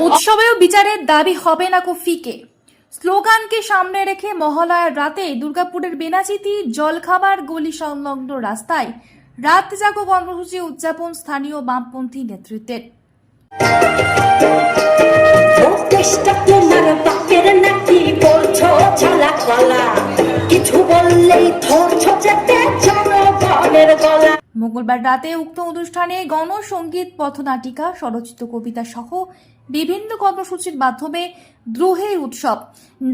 উৎসবেও বিচারের দাবি হবে না কো ফিকে স্লোগানকে সামনে রেখে মহালয়ার রাতে দুর্গাপুরের বেনাচিতি জলখাবার গলি সংলগ্ন রাস্তায় রাত জাগো কর্মসূচি উদযাপন স্থানীয় বামপন্থী নেতৃত্বের। কিছু বললেই মঙ্গলবার রাতে উক্ত অনুষ্ঠানে গণসঙ্গীত পথনাটিকা, স্বরচিত কবিতা সহ বিভিন্ন কর্মসূচির মাধ্যমে দ্রোহের উৎসব।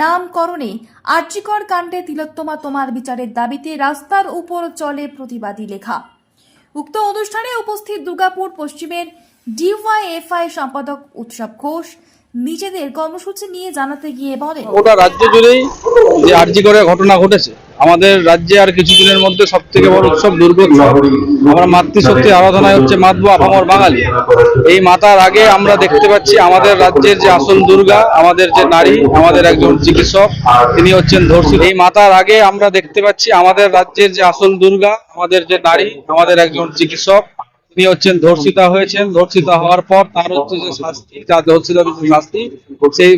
নামকরণে আর্যিকর কাণ্ডে তিলোত্তমা তোমার বিচারের দাবিতে রাস্তার উপর চলে প্রতিবাদী লেখা। উক্ত অনুষ্ঠানে উপস্থিত দুর্গাপুর পশ্চিমের ডিওয়াইএফআই সম্পাদক উৎসব ঘোষ নিজেদের কর্মসূচি নিয়ে জানাতে গিয়ে বলেন। গোটা রাজ্য জুড়েই যে আর্জি করে ঘটনা ঘটেছে, আমাদের রাজ্যে আর কিছুদিনের মধ্যে সব থেকে বড় উৎসব দুর্গোৎসব। আমরা মাতৃশক্তি আরাধনায় হচ্ছে মাতবো আপামর বাঙালি। এই মাতার আগে আমরা দেখতে পাচ্ছি আমাদের রাজ্যের যে আসল দুর্গা, আমাদের যে নারী, আমাদের একজন চিকিৎসক, তিনি হচ্ছেন ধর্ষিত এই মাতার আগে আমরা দেখতে পাচ্ছি আমাদের রাজ্যের যে আসল দুর্গা, আমাদের যে নারী, আমাদের একজন চিকিৎসক তিনি হচ্ছেন ধর্ষিতা হয়েছেন। ধর্ষিতা হওয়ার পর তার হচ্ছে যে শাস্তি যে শাস্তি, সেই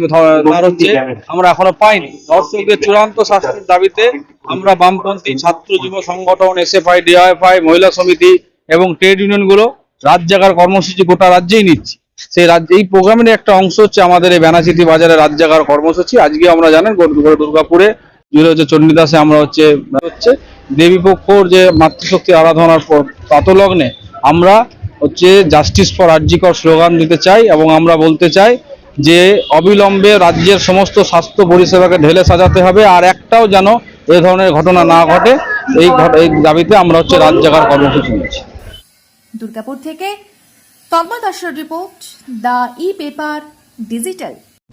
তার হচ্ছে আমরা এখনও পাইনি। ধর্ষকদের চূড়ান্ত শাস্তির দাবিতে আমরা বামপন্থী ছাত্র যুব সংগঠন এসএফআই ডিআইএফআই মহিলা সমিতি এবং ট্রেড ইউনিয়নগুলো রাত জাগার কর্মসূচি গোটা রাজ্যেই নিচ্ছি। সেই রাজ্য এই প্রোগ্রামের একটা অংশ হচ্ছে আমাদের এই বেনাচিতি বাজারে রাত জাগার কর্মসূচি। আজকে আমরা জানেন দুর্গাপুরে জুড়ে হচ্ছে চণ্ডীদাসে আমরা হচ্ছে হচ্ছে দেবীপক্ষর যে মাতৃশক্তি আরাধনার পর প্রাতলগ্নে আমরা হচ্ছে জাস্টিস ফর আর্জিকর স্লোগান দিতে চাই এবং আমরা বলতে চাই যে অবিলম্বে রাজ্যের সমস্ত স্বাস্থ্য পরিষেবাকে ঢেলে সাজাতে হবে আর একটাও যেন এ ধরনের ঘটনা না ঘটে, এই এই দাবিতে আমরা হচ্ছে রাত জাগার কর্মসূচি নিয়েছি দুর্গাপুর থেকে Tanmoy report, the e paper digital.